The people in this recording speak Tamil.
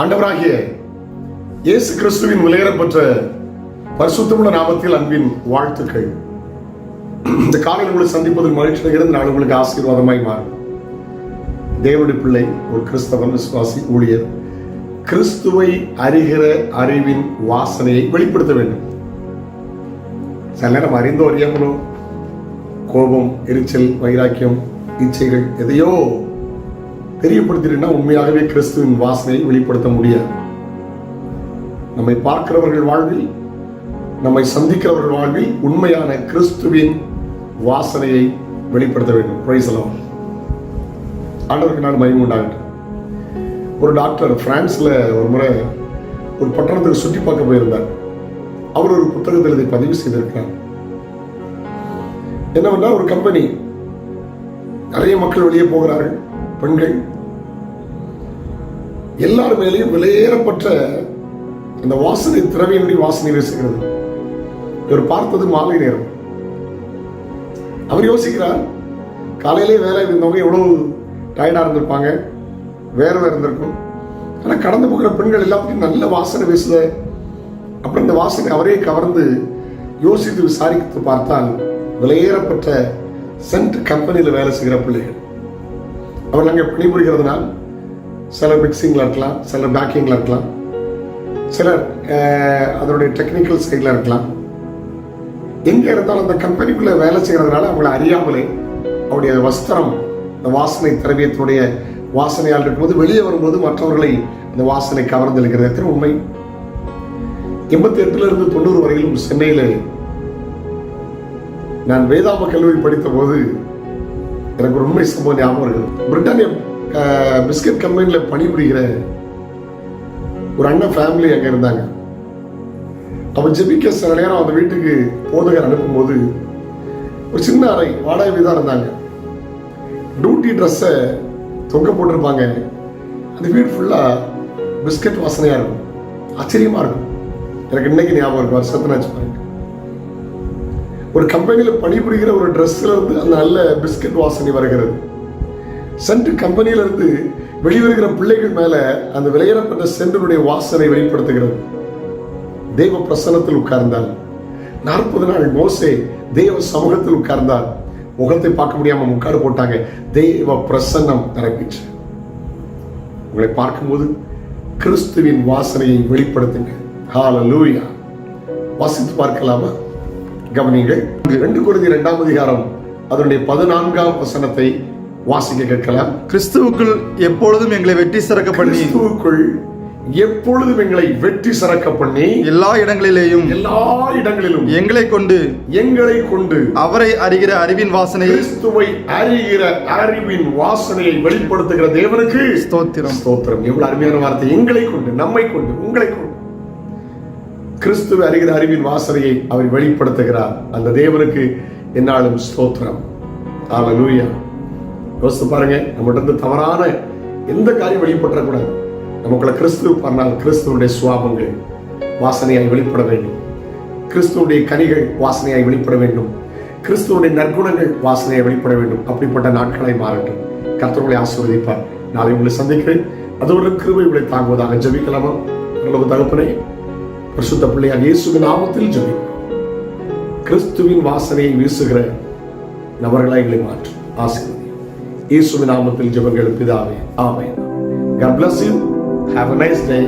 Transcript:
ஆண்டவராகிய இயேசு கிறிஸ்துவின் விலையேறப்பெற்ற பரிசுத்தமுள்ள நாமத்தில் அன்பின் வாழ்த்துக்கள். இந்த காலையில் உங்களை சந்திப்பதில் மகிழ்ச்சி அடைகிறது நான் உங்களுக்கு ஆசீர்வாதமாய் மாறும். தேவனுடைய பிள்ளை ஒரு கிறிஸ்தவன் விசுவாசி ஊழியர் கிறிஸ்துவை அறிகிற அறிவின் வாசனையை வெளிப்படுத்த வேண்டும். சில நேரம் அறிந்தோ அறியாமலோ கோபம் எரிச்சல் வைராக்கியம் இச்சைகள் எதையோ தெரியப்படுத்தினா உண்மையாகவே கிறிஸ்துவின் வாசனையை வெளிப்படுத்த முடியாது. நம்மை பார்க்கிறவர்கள் வாழ்வில் நம்மை சந்திக்கிறவர்கள் வாழ்வில் உண்மையான கிறிஸ்துவின் வாசனையை வெளிப்படுத்த வேண்டும். பிரைசலாம் ஆண்டவருக்கு நான் மயம் உண்டாகட்டும். ஒரு டாக்டர் பிரான்ஸ்ல ஒரு முறை ஒரு பட்டணத்துக்கு சுற்றி பார்க்க போயிருந்தார். அவர் ஒரு புத்தகத்தில் இதை பதிவு செய்திருக்கிறார். என்னவென்றால் ஒரு கம்பெனி நிறைய மக்கள் வெளியே போகிறார்கள். பெண்கள் எல்லார் மேலேயும் விலையேறப்பட்ட அந்த வாசனை திரவியனுடைய வாசனை வீசுகிறது. இவர் பார்த்தது மாலை நேரம். அவர் யோசிக்கிறார் காலையிலே வேலை இருந்தவங்க எவ்வளவு டயர்டாக இருந்திருப்பாங்க வேர்வை இருந்திருக்கும். ஆனால் கடந்து போகிற பெண்கள் எல்லாத்தையும் நல்ல வாசனை வீசுத. அப்புறம் இந்த வாசனை அவரே கவர்ந்து யோசித்து விசாரித்து பார்த்தால் விலையேறப்பட்ட சென்ட் கம்பெனியில் வேலை செய்கிற பிள்ளைகள். அவர் அங்கே பணிபுரிகிறதுனால் சிலர் மிக்சிங்கில் இருக்கலாம் சிலர் பேக்கிங்கில் இருக்கலாம் சிலர் அதனுடைய டெக்னிக்கல் சைடில் இருக்கலாம். எங்கே இருந்தாலும் அந்த கம்பெனிக்குள்ளே வேலை செய்கிறதுனால அவங்கள அறியாமலே அவருடைய வஸ்திரம் அந்த வாசனை திரவியத்தினுடைய வாசனையால் இருக்கும்போது வெளியே வரும்போது மற்றவர்களை அந்த வாசனை கவர்ந்து இருக்கிறது எத்தனை உண்மை? எண்பத்தி எட்டுல இருந்து தொண்ணூறு வரையிலும் சென்னையில் நான் வேதாம கல்லூரி படித்த போது எனக்கு ஒரு உண்மை சம்பவம் ஞாபகம் இருக்குது பிரிட்டானிய பிஸ்கட் கம்பெனியில் பணிபுரிகிற ஒரு அண்ணன் ஃபேமிலி அங்கே இருந்தாங்க. அவன் ஜெபிக்க சில நேரம் அந்த வீட்டுக்கு போதகர் அனுப்பும்போது ஒரு சின்ன அறை வாடகை தான் இருந்தாங்க. டியூட்டி ட்ரெஸ்ஸை தொங்க போட்டிருப்பாங்க. அந்த வீடு ஃபுல்லாக பிஸ்கட் வாசனையாக இருக்கும். ஆச்சரியமாக இருக்கும். எனக்கு இன்னைக்கு ஞாபகம் இருக்கும் வருஷத்துல வச்சு பாருங்க. ஒரு கம்பெனியில் பணிபுரிகிற ஒரு ட்ரெஸ்ஸில் இருந்து அந்த நல்ல பிஸ்கட் வாசனை வருகிறது. சென்ட் கம்பெனியில இருந்து வெளிவருகிற பிள்ளைகள் மேலே அந்த விளையிடப்பட்ட சென்டனுடைய வாசனை வெளிப்படுத்துகிறது. தெய்வ பிரசன்னத்தில் உட்கார்ந்தால் நாற்பது நாள் மோசே தெய்வ சமூகத்தில் உட்கார்ந்தால் முகத்தை பார்க்க முடியாம முக்காடு போட்டாங்க. தெய்வ பிரசன்னம் நிரப்பிச்சு உங்களை பார்க்கும்போது கிறிஸ்துவின் வாசனையை வெளிப்படுத்துங்க. ஹால லூயா வாசித்து பார்க்கலாமா? கவனிங்கள் ரெண்டு குருதி இரண்டாம் அதிகாரம் அதனுடைய பதினான்காம் வசனத்தை வாசிக்க கேட்கலாம். கிறிஸ்துவுக்குள் எப்பொழுதும் எங்களை வெற்றி சிறக்க பண்ணி கிறிஸ்துவுக்குள் எப்பொழுதும் எங்களை வெற்றி சிறக்க பண்ணி எல்லா இடங்களிலேயும் எல்லா இடங்களிலும். எங்களை கொண்டு எங்களை கொண்டு. அவரை அறிகிற அறிவின் வாசனையை கிறிஸ்துவை அறிகிற அறிவின் வாசனையை வெளிப்படுத்துகிற தேவனுக்கு ஸ்தோத்திரம். ஸ்தோத்திரம். எவ்வளவு அருமையான வார்த்தை. எங்களை கொண்டு நம்மை கொண்டு உங்களை கொண்டு. கிறிஸ்துவ அறிகிற அறிவின் வாசனையை அவர் வெளிப்படுத்துகிறார். அந்த தேவனுக்கு என்னாலும் ஸ்தோத்திரம். லூயா யோசித்து பாருங்க நம்மகிட்ட இருந்து தவறான எந்த காரியம் வெளிப்பட்டுறக்கூடாது நமக்குள்ள கிறிஸ்துவ பண்ணால் கிறிஸ்துவனுடைய சுவாபங்கள் வாசனையாய் வெளிப்பட வேண்டும். கிறிஸ்துவனுடைய கனிகள் வாசனையாய் வெளிப்பட வேண்டும். கிறிஸ்துவனுடைய நற்குணங்கள் வாசனையாய் வெளிப்பட வேண்டும். அப்படிப்பட்ட நாட்களை மாறட்டும். கர்த்தர்களை ஆசீர்வதிப்பார். நாளை உங்களை சந்திக்கிறேன். அதோடு கிருபை உங்களை தாங்குவதாக ஜபிக்கலாமா? நல்ல தகப்பனே பரிசுத்த பிள்ளையார் இயேசுவின் நாமத்தில் ஜெபிக்கிறோம் கிறிஸ்துவின் வாசனையை வீசுகிற நபர்களாய் எங்களை மாற்றும் ஆசிரியர் இயேசுவின் நாமத்தில் ஜெபங்கள் பிதாவே ஆமே God bless you. Have a nice day.